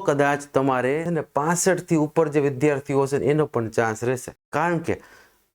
કદાચ તમારે ને પાસઠથી ઉપર જે વિદ્યાર્થીઓ છે એનો પણ ચાન્સ રહેશે. કારણ કે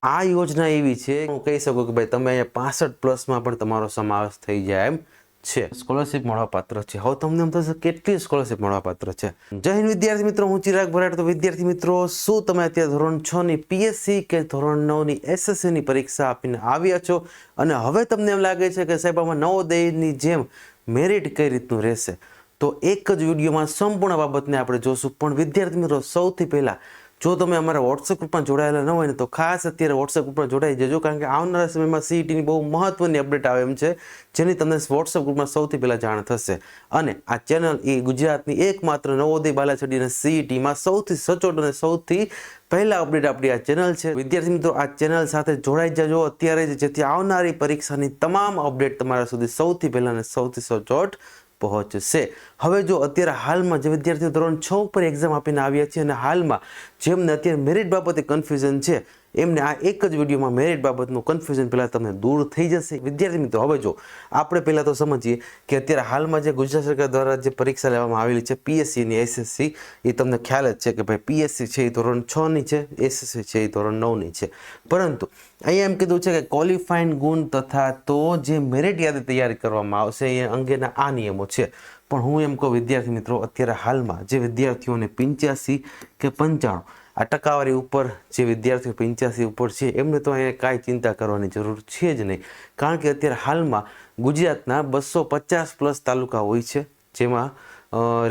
આ યોજના એવી છે, હું કહી શકું કે ભાઈ તમે અહીંયા પાસઠ પ્લસમાં પણ તમારો સમાવેશ થઈ જાય એમ છે. સ્કોલરશિપ મળવાપાત્ર છે. હવે તમને એમ થશે કેટલી સ્કોલરશિપ મળવાપાત્ર છે? જય હિન્દ વિદ્યાર્થી મિત્રો, હું ચિરાગ ભરાટ. તો વિદ્યાર્થી મિત્રો, શું તમે અત્યારે ધોરણ છ ની પીએસસી કે ધોરણ નવની એસએસસી ની પરીક્ષા આપીને આવ્યા છો? અને હવે તમને એમ લાગે છે કે સાહેબ, આમાં નવોદયની જેમ મેરિટ કઈ રીતનું રહેશે? તો એક જ વિડીયોમાં સંપૂર્ણ બાબતને આપણે જોશું. પણ વિદ્યાર્થી મિત્રો, સૌથી પહેલાં, જો તમે અમારા વોટ્સએપ ગ્રુપમાં જોડાયેલા ન હોય ને, તો ખાસ અત્યારે વોટ્સએપ ગ્રુપમાં જોડાઈ જજો, કારણ કે આવનારા સમયમાં સીઈટીની બહુ મહત્વની અપડેટ આવે એમ છે, જેની તમને વોટ્સએપ ગ્રુપમાં સૌથી પહેલાં જાણ થશે. અને આ ચેનલ એ ગુજરાતની એકમાત્ર નવોદય બાલાછડી અને સીઈટીમાં સૌથી સચોટ અને સૌથી પહેલા અપડેટ આપણી આ ચેનલ છે. વિદ્યાર્થી મિત્રો, આ ચેનલ સાથે જોડાઈ જજો અત્યારે જેથી આવનારી પરીક્ષાની તમામ અપડેટ તમારા સુધી સૌથી પહેલાં અને સૌથી સચોટ પહોંચશે. હવે જો અત્યારે હાલમાં જે વિદ્યાર્થીઓ ધોરણ છ ઉપર એક્ઝામ આપીને આવ્યા છે અને હાલમાં જેમને અત્યારે મેરિટ બાબતે કન્ફ્યુઝન છે એમને આ એક જ વિડીયોમાં મેરિટ બાબતનું કન્ફ્યુઝન પહેલાં તમને દૂર થઈ જશે. વિદ્યાર્થી મિત્રો, હવે જો આપણે પહેલાં તો સમજીએ કે અત્યારે હાલમાં જે ગુજરાત સરકાર દ્વારા જે પરીક્ષા લેવામાં આવેલી છે પીએસસીની એસએસસી એ તમને ખ્યાલ જ છે કે ભાઈ પીએસસી છે એ ધોરણ છની છે એસએસસી છે એ ધોરણ નવની છે. પરંતુ અહીંયા એમ કીધું છે કે ક્વોલિફાઈડ ગુણ તથા તો જે મેરિટ યાદી તૈયાર કરવામાં આવશે, એ અંગેના આ નિયમો છે. પણ હું એમ કહું વિદ્યાર્થી મિત્રો, અત્યારે હાલમાં જે વિદ્યાર્થીઓને પંચ્યાસી કે પંચાણું આ ટકાવારી ઉપર જે વિદ્યાર્થીઓ પંચ્યાસી ઉપર છે, એમને તો અહીંયા કાંઈ ચિંતા કરવાની જરૂર છે જ નહીં. કારણ કે અત્યારે હાલમાં ગુજરાતના બસો પચાસ પ્લસ તાલુકા હોય છે, જેમાં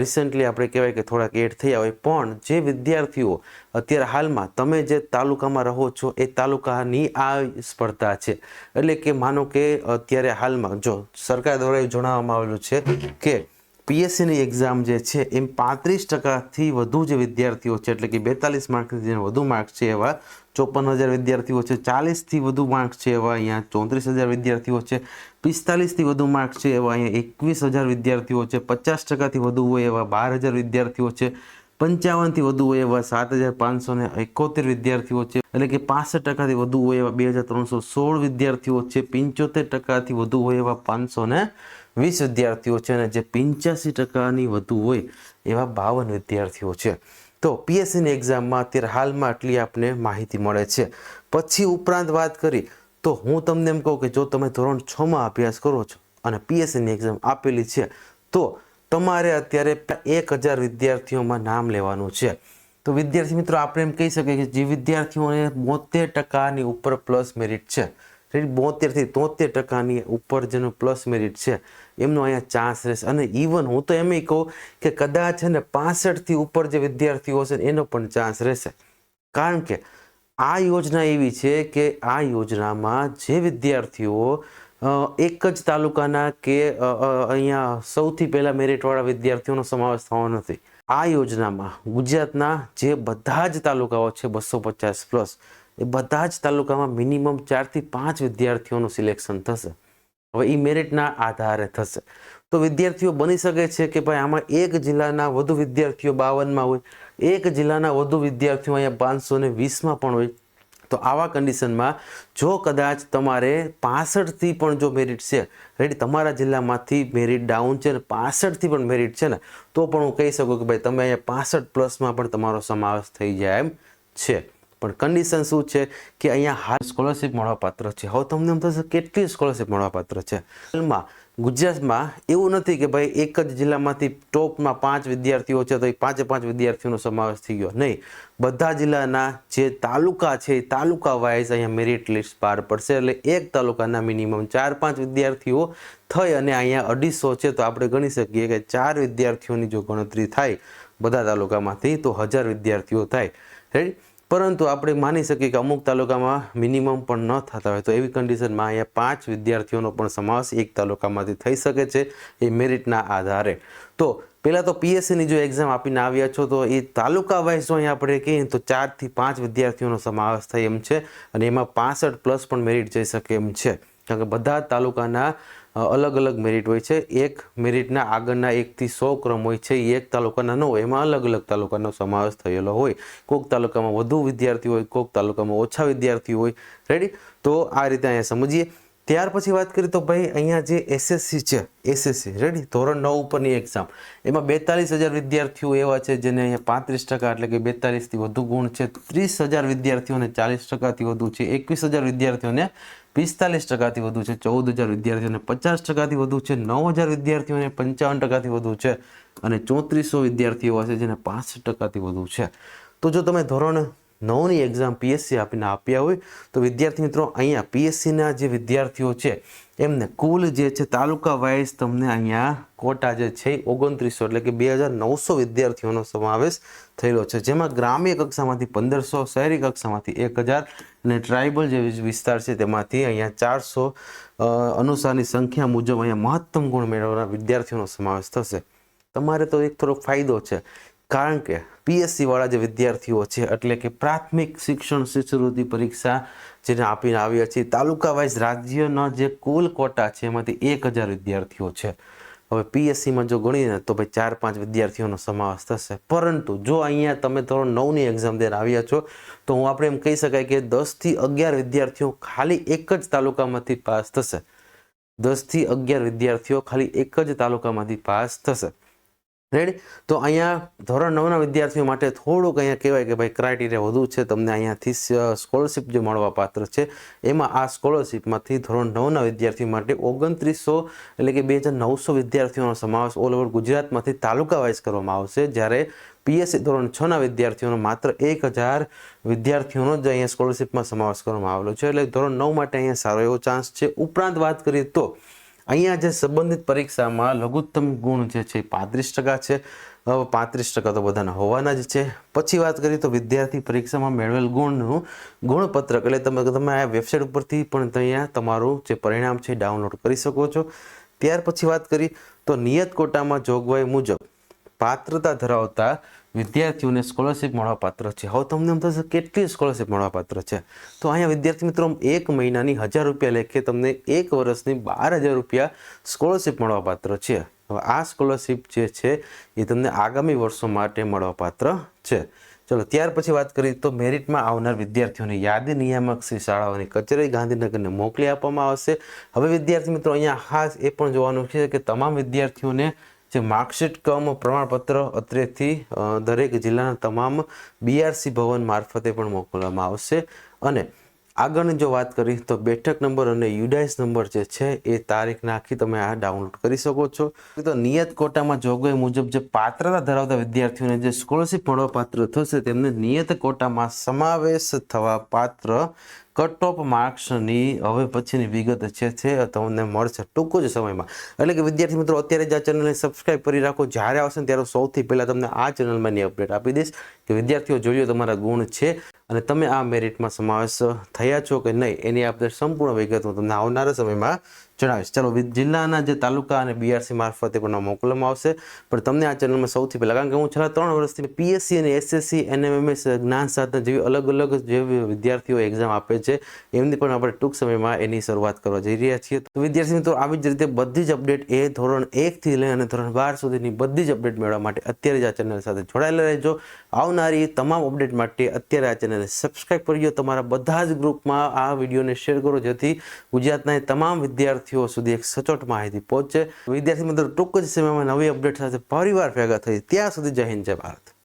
રિસેન્ટલી આપણે કહેવાય કે થોડાક એડ થયા હોય. પણ જે વિદ્યાર્થીઓ અત્યારે હાલમાં તમે જે તાલુકામાં રહો છો, એ તાલુકાની આ સ્પર્ધા છે. એટલે કે માનો કે અત્યારે હાલમાં જો સરકાર દ્વારા એ જણાવવામાં આવેલું છે કે પીએસસીની એક્ઝામ જે છે, એમ પાંત્રીસ ટકાથી વધુ જે વિદ્યાર્થીઓ છે, એટલે કે બેતાલીસ માર્કથી જેને વધુ માર્ક્સ છે, એવા ચોપન હજાર વિદ્યાર્થીઓ છે, ચાલીસથી વધુ માર્ક્સ છે, એવા અહીંયા ચોત્રીસ હજાર વિદ્યાર્થીઓ છે, પિસ્તાલીસથી વધુ માર્ક્સ છે, એવા અહીંયા એકવીસ હજાર વિદ્યાર્થીઓ છે, પચાસ ટકાથી વધુ હોય એવા બાર હજાર વિદ્યાર્થીઓ છે, પંચાવનથી વધુ હોય એવા સાત હજાર પાંચસો ને એકોતેર વિદ્યાર્થીઓ છે, એટલે કે પાસઠ ટકાથી વધુ હોય એવા બે હજાર ત્રણસો સોળ વિદ્યાર્થીઓ છે, પંચોતેર ટકાથી વધુ હોય એવા પાંચસો ને વીસ વિદ્યાર્થીઓ છે અને જે પંચ્યાસી ટકાની વધુ હોય એવા બાવન વિદ્યાર્થીઓ છે. તો પીએસસીની એક્ઝામમાં અત્યારે હાલમાં આટલી આપને માહિતી મળે છે. પછી ઉપરાંત વાત કરી, તો હું તમને એમ કહું કે જો તમે ધોરણ છમાં અભ્યાસ કરો છો અને પીએસસીની એક્ઝામ આપેલી છે, તો તમારે અત્યારે એક હજાર વિદ્યાર્થીઓમાં નામ લેવાનું છે. તો વિદ્યાર્થી મિત્રો, આપણે એમ કહી શકીએ કે જે વિદ્યાર્થીઓને બોતેર ટકાની ઉપર પ્લસ મેરિટ છે. બોતેરથી તોતેર ટકાની ઉપર જેનું પ્લસ મેરિટ છે, એમનો અહીંયા ચાન્સ રહેશે. અને ઇવન હું તો એમ કહું કે કદાચ છે ને પાસઠથી ઉપર જે વિદ્યાર્થીઓ છે એનો પણ ચાન્સ રહેશે. કારણ કે આ યોજના એવી છે કે આ યોજનામાં જે વિદ્યાર્થીઓ એક જ તાલુકાના કે અહીંયા સૌથી પહેલાં મેરિટવાળા વિદ્યાર્થીઓનો સમાવેશ થવાનો નથી. આ યોજનામાં ગુજરાતના જે બધા જ તાલુકાઓ છે બસો પચાસ પ્લસ એ બધા જ તાલુકામાં મિનિમમ ચારથી પાંચ વિદ્યાર્થીઓનું સિલેક્શન થશે. હવે એ મેરિટના આધારે થશે. તો વિદ્યાર્થીઓ બની શકે છે કે ભાઈ આમાં એક જિલ્લાના વધુ વિદ્યાર્થીઓ બાવનમાં હોય, એક જિલ્લાના વધુ વિદ્યાર્થીઓ અહીંયા પાંચસો ને વીસમાં પણ હોય, તો આવા કન્ડિશનમાં જો કદાચ તમારે પાસઠથી પણ જો મેરિટ છે રેડી તમારા જિલ્લામાંથી મેરિટ ડાઉન છે ને પાસઠથી પણ મેરિટ છે ને, તો પણ હું કહી શકું કે ભાઈ તમે અહીંયા પાસઠ પ્લસમાં પણ તમારો સમાવેશ થઈ જાય એમ છે. પણ કન્ડિશન શું છે કે અહીંયા હાલ સ્કોલરશિપ મળવાપાત્ર છે? હવે તમને એમ થશે કેટલી સ્કોલરશિપ મળવાપાત્ર છે? હાલમાં ગુજરાતમાં એવું નથી કે ભાઈ એક જ જિલ્લામાંથી ટોપમાં પાંચ વિદ્યાર્થીઓ છે તો એ પાંચે પાંચ વિદ્યાર્થીઓનો સમાવેશ થઈ ગયો. નહીં. બધા જિલ્લાના જે તાલુકા છે એ તાલુકા વાઇઝ અહીંયા મેરિટ લિસ્ટ બહાર પડશે એટલે એક તાલુકાના મિનિમમ ચાર પાંચ વિદ્યાર્થીઓ થઈ અને અહીંયા અઢીસો છે તો આપણે ગણી શકીએ કે ચાર વિદ્યાર્થીઓની જો ગણતરી થાય બધા તાલુકામાંથી તો હજાર વિદ્યાર્થીઓ થાય. રાઈટ પરંતુ આપણે માની શકીએ કે અમુક તાલુકામાં મિનિમમ પણ ન થતા હોય. તો એવી કન્ડિશનમાં અહીંયા પાંચ વિદ્યાર્થીઓનો પણ સમાવેશ એક તાલુકામાંથી થઈ શકે છે એ મેરિટના આધારે. તો પહેલાં તો પીએસસીની જો એક્ઝામ આપીને આવ્યા છો, તો એ તાલુકા વાઇઝ અહીંયા આપણે કહીએ તો ચારથી પાંચ વિદ્યાર્થીઓનો સમાવેશ થાય એમ છે અને એમાં પાસઠ પ્લસ પણ મેરિટ જઈ શકે એમ છે. કારણ કે બધા તાલુકાના અલગ અલગ મેરિટ હોય છે. એક મેરિટના આગળના એકથી સો ક્રમ હોય છે. એ એક તાલુકાના ન હોય. એમાં અલગ અલગ તાલુકાનો સમાવેશ થયેલો હોય. કોઈક તાલુકામાં વધુ વિદ્યાર્થી હોય કોઈક તાલુકામાં ઓછા વિદ્યાર્થી હોય. રેડી તો આ રીતે અહીંયા સમજીએ. ત્યાર પછી વાત કરીએ તો ભાઈ અહીંયા જે એસએસસી છે એસએસસી રેડી ધોરણ નવ ઉપરની એક્ઝામ એમાં બેતાલીસ હજાર વિદ્યાર્થીઓ એવા છે જેને અહીંયા પાંત્રીસ ટકા એટલે કે બેતાલીસથી વધુ ગુણ છે. ત્રીસ હજાર વિદ્યાર્થીઓને ચાલીસ ટકાથી વધુ છે. એકવીસ હજાર વિદ્યાર્થીઓને પિસ્તાલીસ ટકાથી વધુ છે, ચૌદ હજાર વિદ્યાર્થીઓને પચાસ ટકાથી વધુ છે, નવ હજાર વિદ્યાર્થીઓને પંચાવન ટકાથી વધુ છે અને ચોત્રીસો વિદ્યાર્થીઓ હશે જેને પાંસઠ ટકાથી વધુ છે. તો જો તમે ધોરણ નવની એક્ઝામ પીએસસી આપીને આપ્યા હોય, તો વિદ્યાર્થી મિત્રો, અહીંયા પીએસસીના જે વિદ્યાર્થીઓ છે, એમને કુલ જે છે તાલુકા વાઇઝ તમને અહીંયા કોટા જે છે ઓગણત્રીસો એટલે કે બે હજાર નવસો વિદ્યાર્થીઓનો સમાવેશ થયેલો છે. જેમાં ગ્રામ્ય કક્ષામાંથી પંદરસો, શહેરી કક્ષામાંથી એક હજાર અને ટ્રાઇબલ જે વિસ્તાર છે તેમાંથી અહીંયા ચારસો અનુસારની સંખ્યા મુજબ અહીંયા મહત્તમ ગુણ મેળવનાર વિદ્યાર્થીઓનો સમાવેશ થશે. તમારે તો એક થોડો ફાયદો છે, કારણ કે પીએસસીવાળા જે વિદ્યાર્થીઓ છે, એટલે કે પ્રાથમિક શિક્ષણ શિષ્યવૃત્તિ પરીક્ષા જેને આપીને આવ્યા છે તાલુકા વાઇઝ રાજ્યના જે કુલ કોટા છે, એમાંથી એક હજાર વિદ્યાર્થીઓ છે. હવે પીએસસીમાં જો ગણીને તો ભાઈ ચાર પાંચ વિદ્યાર્થીઓનો સમાવેશ થશે. પરંતુ જો અહીંયા તમે ધોરણ નવની એક્ઝામ દેર આવ્યા છો, તો હું આપણે એમ કહી શકાય કે દસથી અગિયાર વિદ્યાર્થીઓ ખાલી એક જ તાલુકામાંથી પાસ થશે. દસથી અગિયાર વિદ્યાર્થીઓ ખાલી એક જ તાલુકામાંથી પાસ થશે. રેડી તો અહીંયા ધોરણ નવના વિદ્યાર્થીઓ માટે થોડુંક અહીંયા કહેવાય કે ભાઈ ક્રાઇટેરિયા વધુ છે, તમને અહીંયાથી સ્કોલરશિપ જે મળવા પાત્ર છે, એમાં આ સ્કોલરશિપમાંથી ધોરણ નવના વિદ્યાર્થીઓ માટે ઓગણત્રીસો એટલે કે બે હજાર નવસો વિદ્યાર્થીઓનો સમાવેશ ઓલ ઓવર ગુજરાતમાંથી તાલુકા વાઇઝ કરવામાં આવશે. જ્યારે પીએસસી ધોરણ છના વિદ્યાર્થીઓનો માત્ર એક હજાર વિદ્યાર્થીઓનો જ અહીંયા સ્કોલરશિપમાં સમાવેશ કરવામાં આવેલો છે. એટલે ધોરણ નવ માટે અહીંયા સારો એવો ચાન્સ છે. ઉપરાંત વાત કરીએ તો અહીંયા જે સંબંધિત પરીક્ષામાં લઘુત્તમ ગુણ જે છે પાંત્રીસ ટકા છે. પાંત્રીસ ટકા તો બધાના હોવાના જ છે. પછી વાત કરીએ તો વિદ્યાર્થી પરીક્ષામાં મેળવેલ ગુણનું ગુણપત્રક, એટલે તમે તમે આ વેબસાઇટ ઉપરથી પણ અહીંયા તમારું જે પરિણામ છે ડાઉનલોડ કરી શકો છો. ત્યાર પછી વાત કરી તો નિયત કોટામાં જોગવાઈ મુજબ પાત્રતા ધરાવતા વિદ્યાર્થીઓને સ્કોલરશિપ મળવા પાત્ર છે. હવે તમને એમ થશે કેટલી સ્કોલરશિપ મળવા પાત્ર છે? તો અહીંયા વિદ્યાર્થી મિત્રો એક મહિનાની હજાર રૂપિયા લેખે તમને એક વર્ષની બાર હજાર રૂપિયા સ્કોલરશિપ મળવા પાત્ર છે. હવે આ સ્કોલરશિપ જે છે, એ તમને આગામી વર્ષો માટે મળવા પાત્ર છે. ચલો, ત્યાર પછી વાત કરીએ તો મેરિટમાં આવનાર વિદ્યાર્થીઓની યાદી નિયામક શ્રી શાળાઓની કચેરી ગાંધીનગરને મોકલી આપવામાં આવશે. હવે વિદ્યાર્થી મિત્રો, અહીંયા ખાસ એ પણ જોવાનું છે કે તમામ વિદ્યાર્થીઓને જે માર્કશીટ કમ પ્રમાણપત્ર અત્રેથી દરેક જિલ્લાના તમામ બીઆરસી ભવન મારફતે પણ મોકલવામાં આવશે. અને આગળની જો વાત કરી તો બેઠક નંબર અને યુડાઇસ નંબર જે છે એ તારીખ નાખી તમે આ ડાઉનલોડ કરી શકો છો. તો નિયત કોટામાં જોગવાઈ મુજબ જે પાત્રતા ધરાવતા વિદ્યાર્થીઓને જે સ્કોલરશીપ મળવા પાત્ર થશે તેમને નિયત કોટામાં સમાવેશ થવા પાત્ર કટ ઓફ માર્ક્સની હવે પછીની વિગત છે છે તમને મળશે ટૂંક જ સમયમાં. એટલે કે વિદ્યાર્થી મિત્રો, અત્યારે જ આ ચેનલને સબસ્ક્રાઇબ કરી રાખો. જ્યારે આવશે ત્યારે સૌથી પહેલાં તમને આ ચેનલમાં એની અપડેટ આપી દઈશ કે વિદ્યાર્થીઓ જોયો તમારા ગુણ છે. અને તમે આ મેરિટમાં સમાવેશ થયા છો કે નહીં, એની આપણે સંપૂર્ણ વિગત હું તમને આવનારા સમયમાં જણાવીશ. ચાલો જિલ્લાના જે તાલુકા અને બીઆરસી મારફતે પણ મોકલવામાં આવશે, પણ તમને આ ચેનલમાં સૌથી પહેલાં, કારણ કે હું છેલ્લા ત્રણ વર્ષથી પીએસસી અને એસએસસી એનએમએમએસ જ્ઞાન સાધના જેવી અલગ અલગ જે વિદ્યાર્થીઓ એક્ઝામ આપે છે, એમની પણ આપણે ટૂંક સમયમાં એની શરૂઆત કરવા જઈ રહ્યા છીએ. તો વિદ્યાર્થી મિત્રો, આવી જ રીતે બધી જ અપડેટ એ ધોરણ એકથી લઈ અને ધોરણ બાર સુધીની બધી જ અપડેટ મેળવવા માટે અત્યારે જ આ ચેનલ સાથે જોડાયેલા રહેજો. આવનારી તમામ અપડેટ માટે અત્યારે આ ચેનલને સબસ્ક્રાઇબ કરજો. તમારા બધા જ ગ્રુપમાં આ વિડીયોને શેર કરો, જેથી ગુજરાતના તમામ વિદ્યાર્થીઓ સુધી એક સચોટ માહિતી પહોંચે. વિદ્યાર્થી મિત્રો, ટૂંક જ સમયમાં નવી અપડેટ સાથે પરિવાર ભેગા થઈ ત્યાં સુધી જય હિન્દ, જય ભારત.